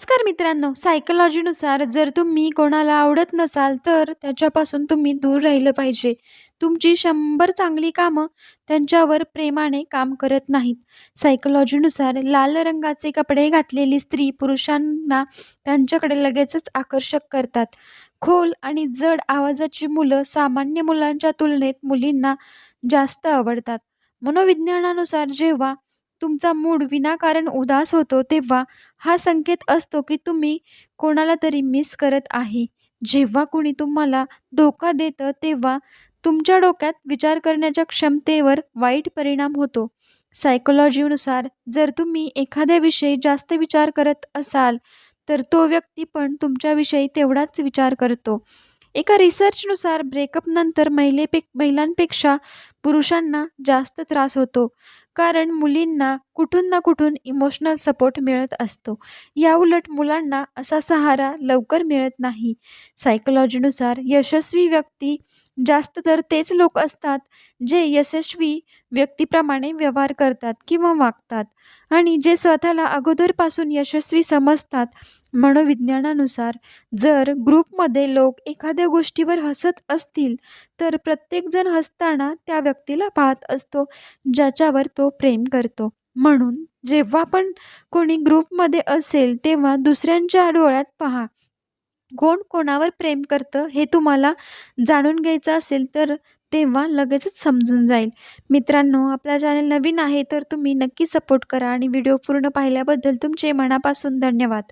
नमस्कार मित्रांनो सायकॉलॉजीनुसार जर तुम्ही कोणाला आवडत नसाल तर त्याच्यापासून तुम्ही दूर राहिलं पाहिजे. तुमची शंभर चांगली कामं त्यांच्यावर प्रेमाने काम करत नाहीत. सायकॉलॉजीनुसार लाल रंगाचे कपडे घातलेली स्त्री पुरुषांना त्यांच्याकडे लगेचच आकर्षक करतात. खोल आणि जड आवाजाची मुलं सामान्य मुलांच्या तुलनेत मुलींना जास्त आवडतात. मनोविज्ञानानुसार जेव्हा तुमचा मूड विनाकारण उदास होतो तेव्हा हा संकेत असतो की तुम्ही कोणाला तरी मिस करत आहे. जेव्हा कुणी तुम्हाला धोका देतं तेव्हा तुमच्या डोक्यात विचार करण्याच्या क्षमतेवर वाईट परिणाम होतो. सायकोलॉजीनुसार जर तुम्ही एखाद्याविषयी जास्त विचार करत असाल तर तो व्यक्ती पण तुमच्याविषयी तेवढाच विचार करतो. एका रिसर्चनुसार ब्रेकअपनंतर महिलेपे महिलांपेक्षा पुरुषांना जास्त त्रास होतो. कारण मुलींना कुठून ना कुठून इमोशनल सपोर्ट मिळत असतो. याउलट मुलांना असा सहारा लवकर मिळत नाही. सायकोलॉजीनुसार यशस्वी व्यक्ती जास्त तर तेच लोक असतात जे यशस्वी व्यक्तीप्रमाणे व्यवहार करतात किंवा वागतात. आणि जे स्वतःला अगोदरपासून यशस्वी समजतात मनोविज्ञानानुसार जर ग्रुपमध्ये लोक एखाद्या गोष्टीवर हसत असतील तर प्रत्येकजण हसताना त्या व्यक्तीला पाहत असतो ज्याच्यावर तो प्रेम करतो. म्हणून जेव्हा पण कोणी ग्रुपमध्ये असेल तेव्हा दुसऱ्यांच्या डोळ्यात पहा. कोण कोणावर प्रेम करतं हे तुम्हाला जाणून घ्यायचं असेल तर तेव्हा लगेचच समजून जाईल. मित्रांनो आपला चॅनल नवीन आहे तर तुम्ही नक्की सपोर्ट करा आणि व्हिडिओ पूर्ण पाहिल्याबद्दल तुमचे मनापासून धन्यवाद.